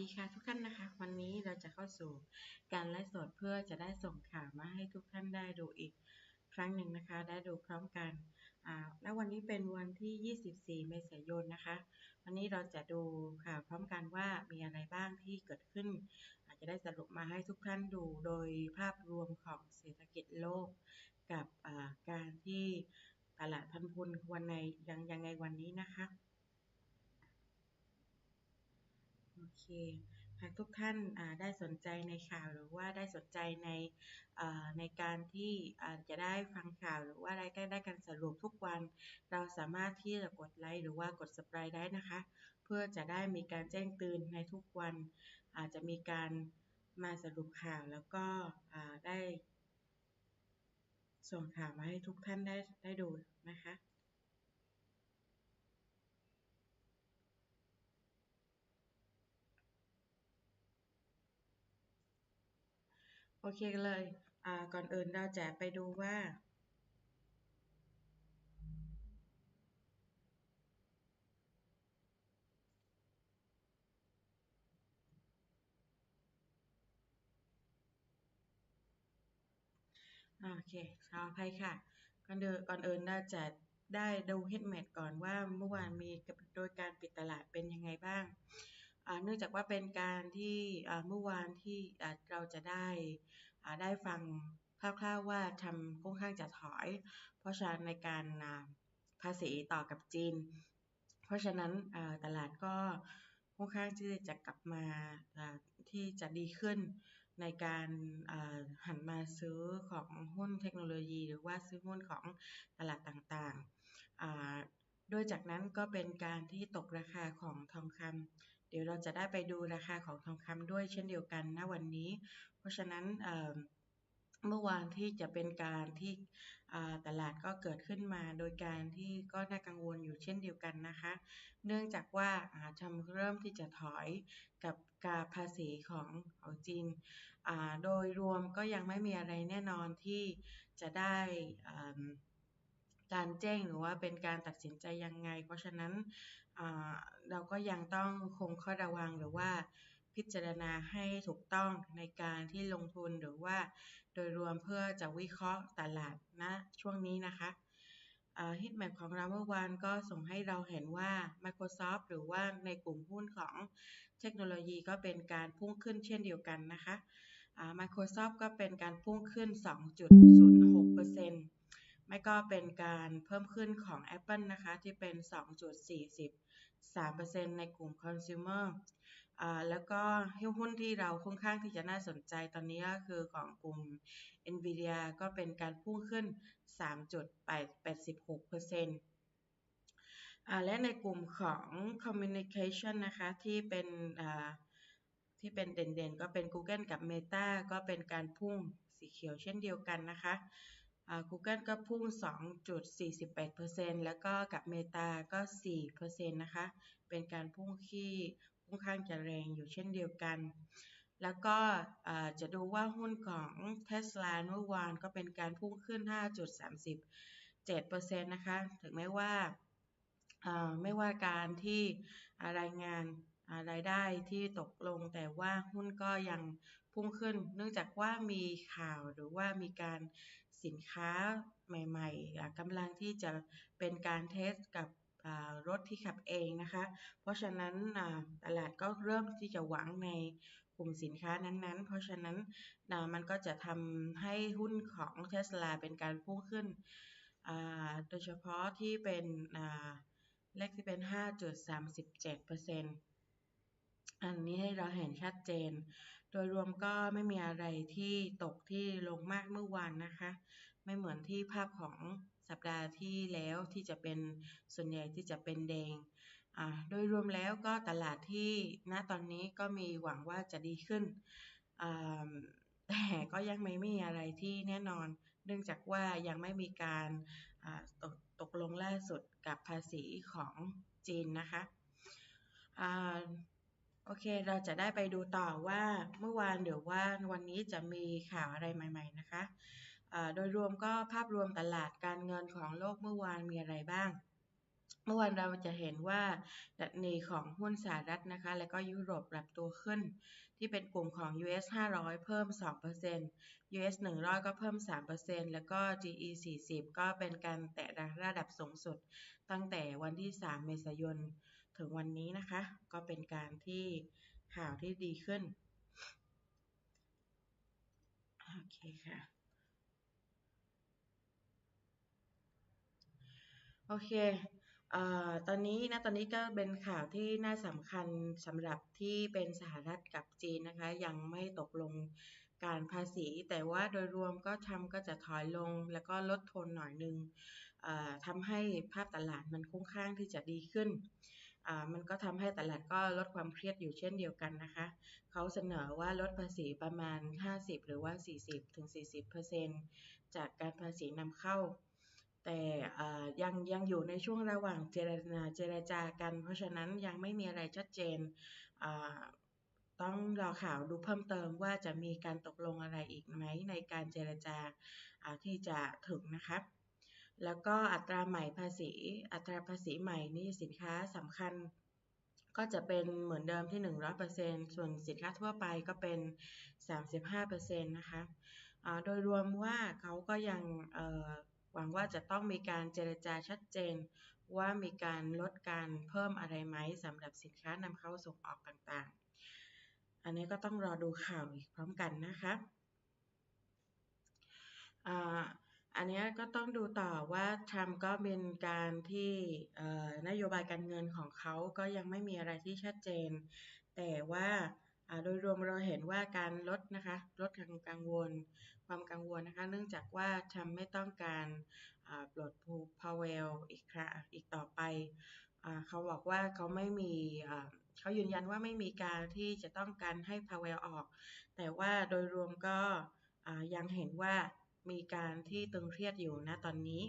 สวัสดีค่ะทุกท่านนะคะ วันนี้เราจะเข้าสู่การไลฟ์สดเพื่อจะได้ส่งข่าวมาให้ทุกท่านได้ดูอีกครั้งหนึ่งนะคะ ได้ดูพร้อมกันอ่าและวันนี้เป็นวันที่ 24 เมษายนนะคะ วันนี้เราจะดูข่าวพร้อมกันว่ามีอะไรบ้างที่เกิดขึ้น อาจจะได้สรุปมาให้ทุกท่านดูโดยภาพรวมของเศรษฐกิจโลก กับการที่ตลาดพันธุ์พุนวันในยังยังไงวันนี้นะคะ โอเคหากทุกท่านได้สนใจในข่าวหรือว่าได้สนใจในในการที่จะได้ฟังข่าวหรือว่าได้ได้การสรุปทุกวัน เราสามารถที่จะกดไลค์หรือว่ากด subscribe ได้นะคะ เพื่อจะได้มีการแจ้งเตือนในทุกวัน อาจจะมีการมาสรุปข่าวแล้วก็ได้ส่งข่าวมาให้ทุกท่านได้ได้ดูนะคะ โอเคเลยอ่าก่อนอื่นเราจะไปดูว่า โอเคขออภัยค่ะ ก่อนเดินก่อนอื่นเราจะได้ดูเฮดแมทก่อนว่าเมื่อวานมีโดยการปิดตลาดเป็นยังไงบ้าง เนื่องจากว่าเป็นการที่เมื่อวานที่เราจะได้ได้ฟังคร่าวๆว่าทำค่อนข้างจะถอย เพราะฉะนั้นในการภาษีต่อกับจีน เพราะฉะนั้นตลาดก็ค่อนข้างที่จะกลับมาที่จะดีขึ้นในการหันมาซื้อของหุ้นเทคโนโลยี หรือว่าซื้อหุ้นของตลาดต่างๆโดยจากนั้นก็เป็นการที่ตกราคาของทองคำ เดี๋ยวเราจะได้ไปดูราคาของทองคำด้วยเช่นเดียวกันณวันนี้ เพราะฉะนั้นเมื่อวานที่จะเป็นการที่ตลาดก็เกิดขึ้นมา โดยการที่ก็น่ากังวลอยู่เช่นเดียวกันนะคะ เนื่องจากว่าทำเริ่มที่จะถอยกับการภาษีของของจีนโดยรวมก็ยังไม่มีอะไรแน่นอนที่จะได้ การแจ้งหรือว่าเป็นการตัดสินใจยังไง เพราะฉะนั้นเราก็ยังต้องคงข้อระวังหรือว่าพิจารณาให้ถูกต้องในการที่ลงทุนหรือว่า โดยรวมเพื่อจะวิเคราะห์ตลาดนะช่วงนี้นะคะฮิตแมปของเราเมื่อวานก็ส่งให้เราเห็นว่า Microsoft หรือว่าในกลุ่มหุ้นของเทคโนโลยีก็เป็นการพุ่งขึ้นเช่นเดียวกันนะคะ Microsoft ก็เป็นการพุ่งขึ้น 2.06% ไม่ก็เป็นการเพิ่มขึ้นของ Apple นะคะที่เป็น 2.43%ในกลุ่ม Consumer แล้วก็หุ้นที่เราค่อนข้างที่จะน่าสนใจตอนนี้ก็คือของกลุ่ม NVIDIA ก็เป็นการพุ่งขึ้น 3.86%และในกลุ่มของ Communication นะคะที่เป็นที่เป็นเด่นๆ ก็เป็น Google กับ Meta ก็เป็นการพุ่งสีเขียวเช่นเดียวกันนะคะ Google ก็พุ่ง 2.48%แล้วก็กับ Meta ก็ 4%นะคะ เป็นการพุ่งที่ค่อนข้างจะแรงอยู่เช่นเดียวกัน แล้วก็จะดูว่าหุ้นของ Tesla เมื่อวานก็เป็นการพุ่งขึ้น 5.37%นะคะ ถึงแม้ว่าไม่ว่าการที่รายงานรายได้ที่ตกลงแต่ว่าหุ้นก็ยังพุ่งขึ้น เนื่องจากว่ามีข่าวหรือว่ามีการ สินค้าใหม่ๆกำลังที่จะเป็นการเทสกับรถที่ขับเองนะคะ เพราะฉะนั้นตลาดก็เริ่มที่จะหวังในกลุ่มสินค้านั้นๆ เพราะฉะนั้นมันก็จะทำให้หุ้นของเทสลาเป็นการพุ่งขึ้น โดยเฉพาะที่เป็นเลขที่เป็น 5.37%อัน อันี้ให้เราเห็นชัดเจน โดยรวมก็ไม่มีอะไรที่ตกที่ลงมากเมื่อวานนะคะ ไม่เหมือนที่ภาพของสัปดาห์ที่แล้วที่จะเป็นส่วนใหญ่ที่จะเป็นแดง โดยรวมแล้วก็ตลาดที่ณตอนนี้ก็มีหวังว่าจะดีขึ้น แต่ก็ยังไม่มีอะไรที่แน่นอน เนื่องจากว่ายังไม่มีการตกตกลงล่าสุดกับภาษีของจีนนะคะ โอเค เราจะได้ไปดูต่อว่าเมื่อวานหรือว่าวันนี้จะมีข่าวอะไรใหม่ ๆ นะคะ โดยรวมก็ภาพรวมตลาดการเงินของโลกเมื่อวานมีอะไรบ้าง เมื่อวานเราจะเห็นว่าดัชนีของหุ้นสหรัฐนะคะ และก็ยุโรปปรับตัวขึ้น ที่เป็นกลุ่มของ US 500 เพิ่ม 2% US 100 ก็เพิ่ม 3%แล้วก็ GE 40 ก็เป็นการแตะระดับสูงสุด ตั้งแต่วันที่ 3 เมษายน ถึงวันนี้นะคะ ก็เป็นการที่ข่าวที่ดีขึ้น โอเคค่ะ โอเคเอ่อตอนนี้นะตอนนี้ก็เป็นข่าวที่น่าสำคัญสำหรับที่เป็นสหรัฐกับจีนนะคะ ยังไม่ตกลงการภาษี แต่ว่าโดยรวมก็ทำก็จะถอยลงแล้วก็ลดทนหน่อยนึงทำให้ภาพตลาดมันค่อนข้างที่จะดีขึ้น มันก็ทำให้ตลาดก็ลดความเครียดอยู่เช่นเดียวกันนะคะ เขาเสนอว่าลดภาษีประมาณ 50 หรือว่า 40-40%จากการภาษีนำเข้า แต่ยังยังอยู่ในช่วงระหว่างเจรจาเจรจากัน เพราะฉะนั้นยังไม่มีอะไรชัดเจน ต้องรอข่าวดูเพิ่มเติมว่าจะมีการตกลงอะไรอีกไหมในการเจรจาที่จะถึงนะคะ แล้วก็อัตราใหม่ภาษี อัตราภาษีใหม่นี่สินค้าสำคัญ ก็จะเป็นเหมือนเดิมที่ 100%ส่วนสินค้าทั่วไปก็เป็น 35%นะคะโดยรวมว่าเขาก็ยังหวังว่าจะต้องมีการเจรจาชัดเจน ว่ามีการลดการเพิ่มอะไรไหมสำหรับสินค้านำเข้าส่งออกต่างๆ อันนี้ก็ต้องรอดูข่าวอีกพร้อมกันนะคะ อันนี้ก็ต้องดูต่อว่าทรัมป์ก็เป็นการที่นโยบายการเงินของเขาก็ยังไม่มีอะไรที่ชัดเจน แต่ว่าโดยรวมเราเห็นว่าการลดนะคะลดความกังวล ความกังวลนะคะ เนื่องจากว่าทรัมป์ไม่ต้องการปลดภูพาวเวลอีกครั้งอีกต่อไปเขาบอกว่าเขาไม่มีเขายืนยันว่าไม่มีการที่จะต้องการให้พาวเวลออก แต่ว่าโดยรวมก็ยังเห็นว่า มีการที่ตึงเครียดอยู่นะตอนนี้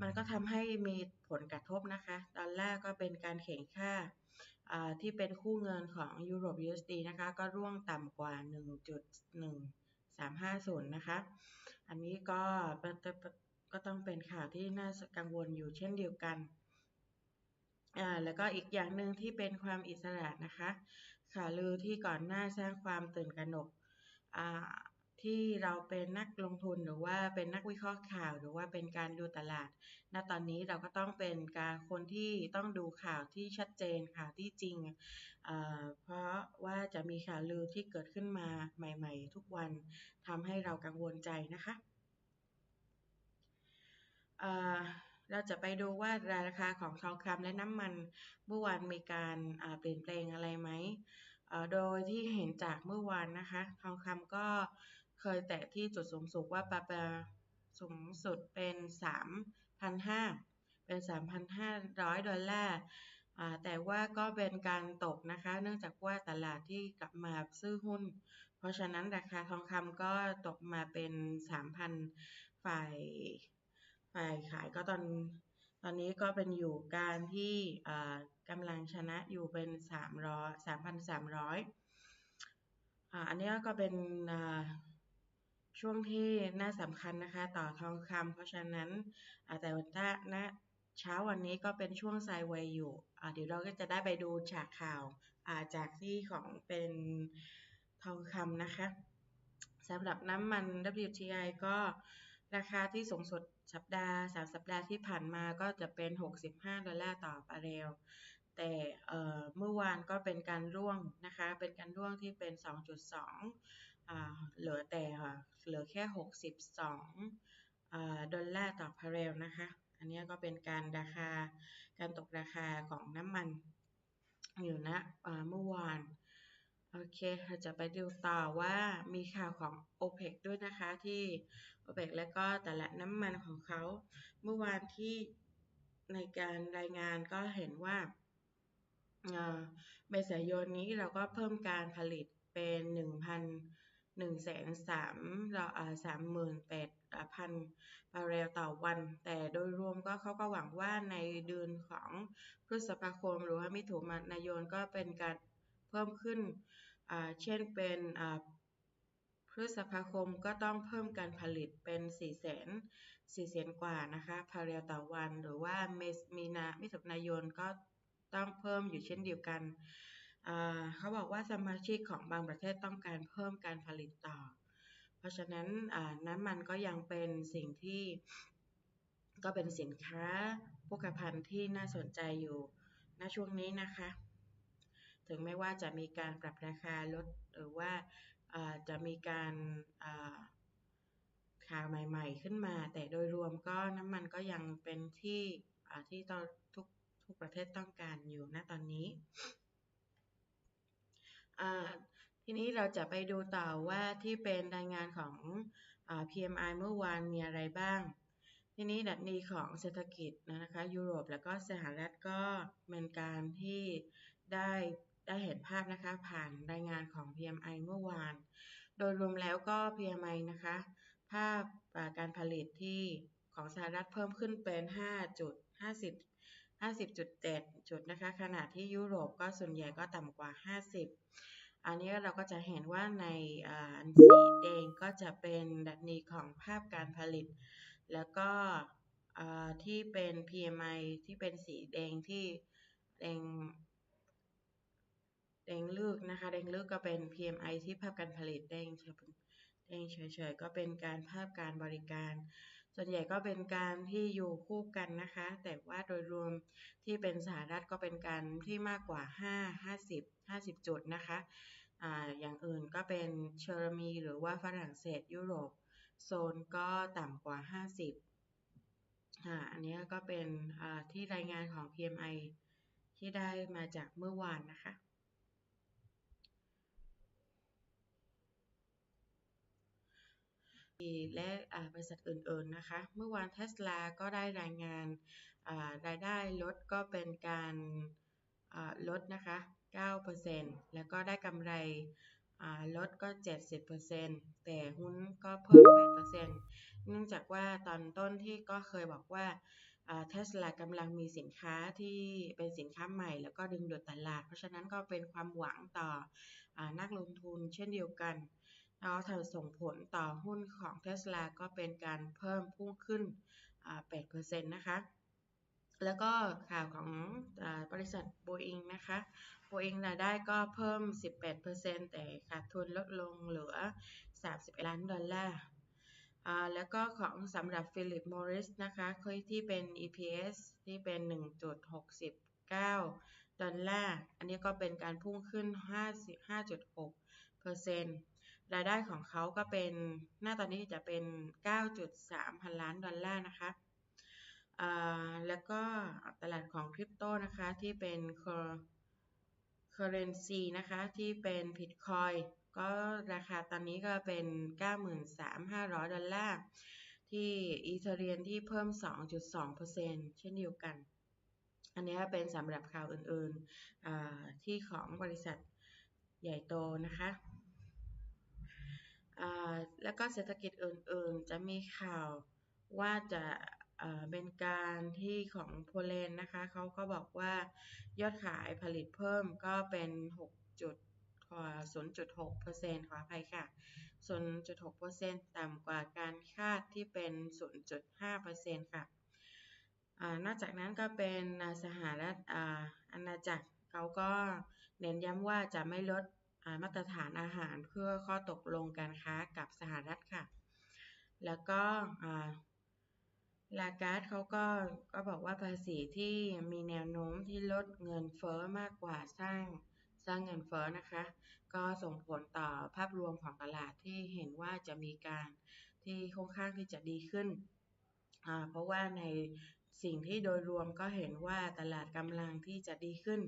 มันก็ทำให้มีผลกระทบนะคะ ตอนแรกก็เป็นการแข่งค่าที่เป็นคู่เงินของยุโร USD นะคะ ก็ร่วงต่ำกว่า 1.1350 นะคะ อันนี้ก็ก็ต้องเป็นข่าวที่น่ากังวลอยู่เช่นเดียวกันอ่าแล้วก็อีกอย่างหนึ่งที่เป็นความอิสระนะคะ ข่าวลือที่ก่อนหน้าสร้างความตื่นกระหนกอ่า ที่เราเป็นนักลงทุนหรือว่าเป็นนักวิเคราะห์ข่าวหรือว่าเป็นการดูตลาด ณ ตอนนี้เราก็ต้องเป็นการคนที่ต้องดูข่าวที่ชัดเจนข่าวที่จริง เพราะว่าจะมีข่าวลือที่เกิดขึ้นมาใหม่ ๆ ทุกวันทำให้เรากังวลใจนะคะเราจะไปดูว่าราคาของทองคำและน้ำมันเมื่อวานมีการเปลี่ยนแปลงอะไรไหมโดยที่เห็นจากเมื่อวานนะคะ ทองคำก็ เคยแตะที่จุดสูงสุดว่าปาปาสูงสุดเป็น 3,500 เป็น 3,500 ดอลลาร์แต่ว่าก็เป็นการตกนะคะ เนื่องจากว่าตลาดที่กลับมาซื้อหุ้น เพราะฉะนั้นราคาทองคำก็ตกมาเป็น 3,000 ฝ่ายฝ่ายขายก็ตอนตอนนี้ก็เป็นอยู่การที่กำลังชนะอยู่เป็น 300 3,300อันนี้ก็เป็น ช่วงที่น่าสำคัญนะคะ ต่อทองคำเพราะฉะนั้นแต่ถ้าณเช้าวันนี้ก็เป็นช่วงไซเวย์อยู่เดี๋ยวเราก็จะได้ไปดูฉากข่าวจากที่ของเป็นทองคำนะคะสำหรับน้ำมัน WTI ก็ราคาที่สูงสุดสัปดาห์ 3 สัปดาห์ที่ผ่านมาก็จะเป็น 65 ดอลลาร์ต่อบาร์เรลแต่เมื่อวานก็เป็นการร่วงนะคะ เป็นการร่วงที่เป็น 2.2 เหลือแต่เหลือแค่ 62ดอลลาร์ต่อบาร์เรลนะคะ อันนี้ก็เป็นการราคาการตกราคาของน้ำมันอยู่นะเมื่อวานโอเคเราจะไปดูต่อว่ามีข่าวของ OPEC ด้วยนะคะที่ OPEC และก็แต่ละน้ำมันของเขาเมื่อวานที่ในการรายงานก็เห็นว่าเมษายนนี้เราก็เพิ่มการผลิตเป็น 1,000หนึ่งแสนสามสามหมื่นแปดพันบาร์เรลต่อวัน แต่โดยรวมก็เขาก็หวังว่าในเดือนของพฤษภาคมหรือว่ามิถุนายนก็เป็นการเพิ่มขึ้น เช่นเป็นพฤษภาคมก็ต้องเพิ่มการผลิตเป็น4 4 0 0 4แสนกว่านะคะพาเรียต่อวัน หรือว่าเมษมีนามิถุนายนก็ต้องเพิ่มอยู่เช่นเดียวกัน เขาบอกว่าสมาชิกของบางประเทศต้องการเพิ่มการผลิตต่อ เพราะฉะนั้นน้ำมันก็ยังเป็นสิ่งที่ก็เป็นสินค้าโภคภัณฑ์ที่น่าสนใจอยู่ณช่วงนี้นะคะ ถึงแม้ว่าจะมีการปรับราคาลดหรือว่าจะมีการข่าวใหม่ๆขึ้นมา แต่โดยรวมก็น้ำมันก็ยังเป็นที่ที่ทุกทุกประเทศต้องการอยู่ณตอนนี้ ทีนี้เราจะไปดูต่อว่าที่เป็นรายงานของ PMI เมื่อวานมีอะไรบ้าง ทีนี้ดัชนีของเศรษฐกิจนะคะยุโรปแล้วก็สหรัฐก็เป็นการที่ได้ได้เห็นภาพนะคะผ่านรายงานของ PMI เมื่อวาน โดยรวมแล้วก็ PMI นะคะ ภาพการผลิตที่ของสหรัฐเพิ่มขึ้นเป็น 5.50 50.7 จุดนะคะ ขณะที่ยุโรปก็ส่วนใหญ่ก็ต่ำกว่า 50 อันนี้เราก็จะเห็นว่าในอันสีแดงก็จะเป็นดัชนีของภาพการผลิต แล้วก็ที่เป็น PMI ที่เป็นสีแดงที่แดงแดงลือกนะคะ แดงลือกก็เป็น PMI ที่ภาพการผลิตแดงแดงเฉยๆก็เป็นการภาพการบริการ ส่วนใหญ่ก็เป็นการที่อยู่คู่กันนะคะ แต่ว่าโดยรวมที่เป็นสหรัฐก็เป็นการที่มากกว่า 5 50 50 จุดนะคะอ่าอย่างอื่นก็เป็นเชอร์มีหรือว่าฝรั่งเศสยุโรปโซนก็ต่ำกว่า 50อ่าอันนี้ก็เป็นอ่าที่รายงานของ PMI ที่ได้มาจากเมื่อวานนะคะและบริษัทอื่นๆนะคะ เมื่อวานเทสลาก็ได้รายงานรายได้ลดก็เป็นการลดนะคะ 9%แล้วก็ได้กำไรลดก็ 70%แต่หุ้นก็เพิ่ม 8%เนื่องจากว่าตอนต้นที่ก็เคยบอกว่าเทสลากำลังมีสินค้าที่เป็นสินค้าใหม่ แล้วก็ดึงดูดตลาด เพราะฉะนั้นก็เป็นความหวังต่ออนักลงทุนเช่นเดียวกันแล้วถ้าส่งผลต่อหุ้นของเทสลาก็เป็นการเพิ่มพุ่งขึ้น 8%นะคะ แล้วก็ข่าวของอบริษัทโบอิงนะคะโบอิงรายได้ก็เพิ่ม 18%แต่ขาดทุนลดลงเหลือ30ล้านดอลลาร์แล้วก็ของสำหรับฟิลิปมอริสนะคะคือที่เป็น EPS ที่เป็น 1.69 ดอลลาร์ อันนี้ก็เป็นการพุ่งขึ้น 55.6%รายได้ของเขาก็เป็น หน้าตอนนี้จะเป็น 9.3 พันล้านดอลลาร์นะคะ แล้วก็ตลาดของคริปโตนะคะที่เป็น currency นะคะที่เป็นบิตคอยก็ราคาตอนนี้ก็เป็น 93,500 ดอลลาร์ ที่อีเทเรียนที่เพิ่ม 2.2%เช่นเดียวกัน อันนี้เป็นสำหรับข่าวอื่นๆที่ของบริษัทใหญ่โตนะคะแล้วก็เศรษฐกิจอื่นๆ จะมีข่าวว่าจะ เป็นการที่ของโพเลนนะคะเขาก็บอกว่ายอดขายผลิตเพิ่มก็เป็น6จุด0.6%ขออภัยค่ะ 0.6%ต่ำกว่าการคาดที่เป็น 0.5%ค่ะนอกจากนั้นก็เป็นสหรัฐอาณาจักรเขาก็เน้นย้ำว่าจะไม่ลดมาตรฐานอาหารเพื่อข้อตกลงการค้ากับสหรัฐค่ะ แล้วก็ ลาการ์ดเขาก็ก็บอกว่าภาษีที่มีแนวโน้มที่ลดเงินเฟ้อมากกว่าสร้างสร้างเงินเฟ้อนะคะ ก็ส่งผลต่อภาพรวมของตลาดที่เห็นว่าจะมีการที่ค่อนข้างที่จะดีขึ้น เพราะว่าในสิ่งที่โดยรวมก็เห็นว่าตลาดกำลังที่จะดีขึ้น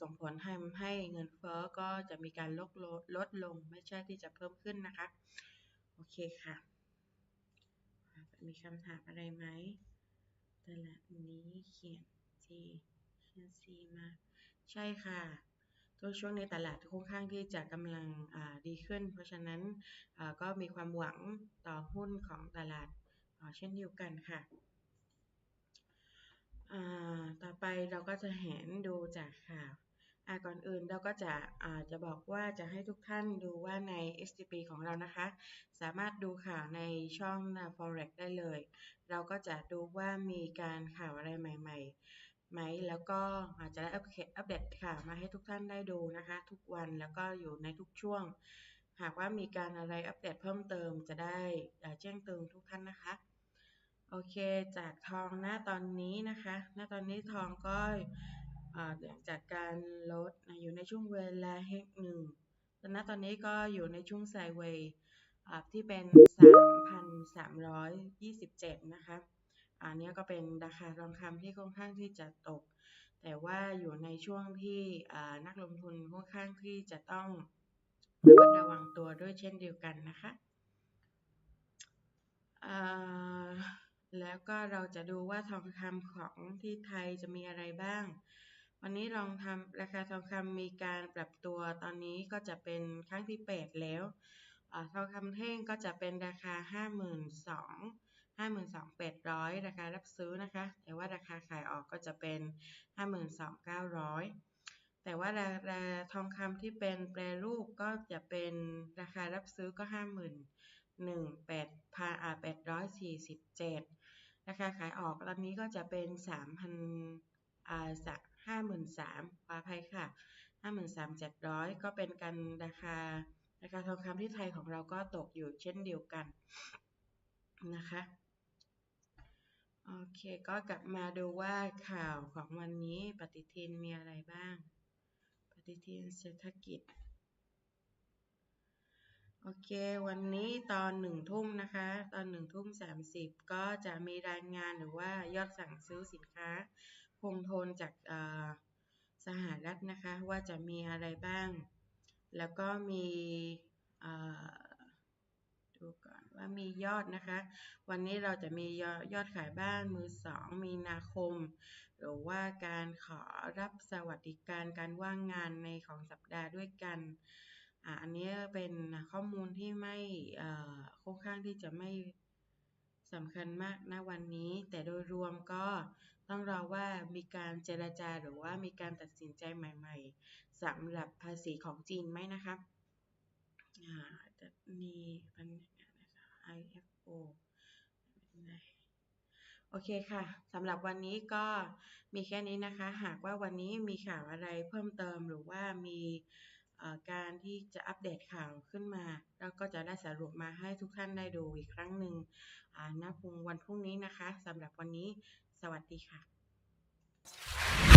ส่งผลให้ให้เงินเฟ้อก็จะมีการลดลดลงไม่ใช่ที่จะเพิ่มขึ้นนะคะ โอเคค่ะ มีคำถามอะไรไหมตลาดนี้เขียน G เขียน C มา ใช่ค่ะตัวช่วงในตลาดค่อนข้างที่จะกำลังดีขึ้น เพราะฉะนั้นก็มีความหวังต่อหุ้นของตลาดเช่นเดียวกันค่ะต่อไปเราก็จะเห็นดูจากข่าว ก่อนอื่นเราก็จะจะบอกว่าจะให้ทุกท่านดูว่าใน STP ของเรานะคะ สามารถดูข่าวในช่อง Forex ได้เลย เราก็จะดูว่ามีการข่าวอะไรใหม่ๆไหมแล้วก็อาจจะได้อัปเดตข่าวมาให้ทุกท่านได้ดูนะคะ ทุกวันแล้วก็อยู่ในทุกช่วง หากว่ามีการอะไรอัปเดตเพิ่มเติมจะได้แจ้งเตือนทุกท่านนะคะโอเค จากทองหน้าตอนนี้นะคะ หน้าตอนนี้ทองก็ จากการลดนะอยู่ในช่วงเวลาเฮกหนึ่งตอนนั้นตอนนี้ก็อยู่ในช่วงไซเวย์ที่เป็น 3,327 นะคะ อันนี้ก็เป็นราคาทองคำที่ค่อนข้างที่จะตก แต่ว่าอยู่ในช่วงที่นักลงทุนค่อนข้างที่จะต้องระมัดระวังตัวด้วยเช่นเดียวกันนะคะ แล้วก็เราจะดูว่าทองคำของที่ไทยจะมีอะไรบ้าง วันนี้ลองทำราคาทองคำมีการปรับตัวตอนนี้ก็จะเป็นครั้งที่ 8 แล้วอทองคำแท่งก็จะเป็นราคา 52,000 52,800 ราคารับซื้อนะคะ แต่ว่าราคาขายออกก็จะเป็น 52,900 แต่ว่าราคาทองคำที่เป็นแปรรูปก็จะเป็นราคารับซื้อก็ 51,847 ราคาขายออกตอนนี้ก็จะเป็น 3,000อ่า สัก53,000ขออภัยค่ะ53,700ก็เป็นการราคาราคาทองคำที่ไทยของเราก็ตกอยู่เช่นเดียวกันนะคะโอเคก็กลับมาดูว่าข่าวของวันนี้ปฏิทินมีอะไรบ้าง ปฏิทินเศรษฐกิจโอเค วันนี้ตอนหนึ่งทุ่มนะคะ ตอนหนึ่งทุ่มสามสิบก็จะมีรายงานหรือว่ายอดสั่งซื้อสินค้า คงทนจากสหรัฐนะคะว่าจะมีอะไรบ้าง แล้วก็มีดูก่อนว่ามียอดนะคะ วันนี้เราจะมียอดยอดขายบ้านมือสองมีนาคม หรือว่าการขอรับสวัสดิการการว่างงานในของสัปดาห์ด้วยกันอันนี้เป็นข้อมูลที่ไม่ค่อนข้างที่จะไม่สำคัญมากณวันนี้ แต่โดยรวมก็ ต้องรอว่ามีการเจรจาหรือว่ามีการตัดสินใจใหม่ ๆสำหรับภาษีของจีนไหมนะครับอ่าจะมีปัญหานะคะ IFO โอเคค่ะสำหรับวันนี้ก็มีแค่นี้นะคะ หากว่าวันนี้มีข่าวอะไรเพิ่มเติมหรือว่ามีการที่จะอัปเดตข่าวขึ้นมา เราก็จะได้สรุปมาให้ทุกท่านได้ดูอีกครั้งหนึ่งอ่าณพรุ่งวันพรุ่งนี้นะคะสำหรับวันนี้ สวัสดีค่ะ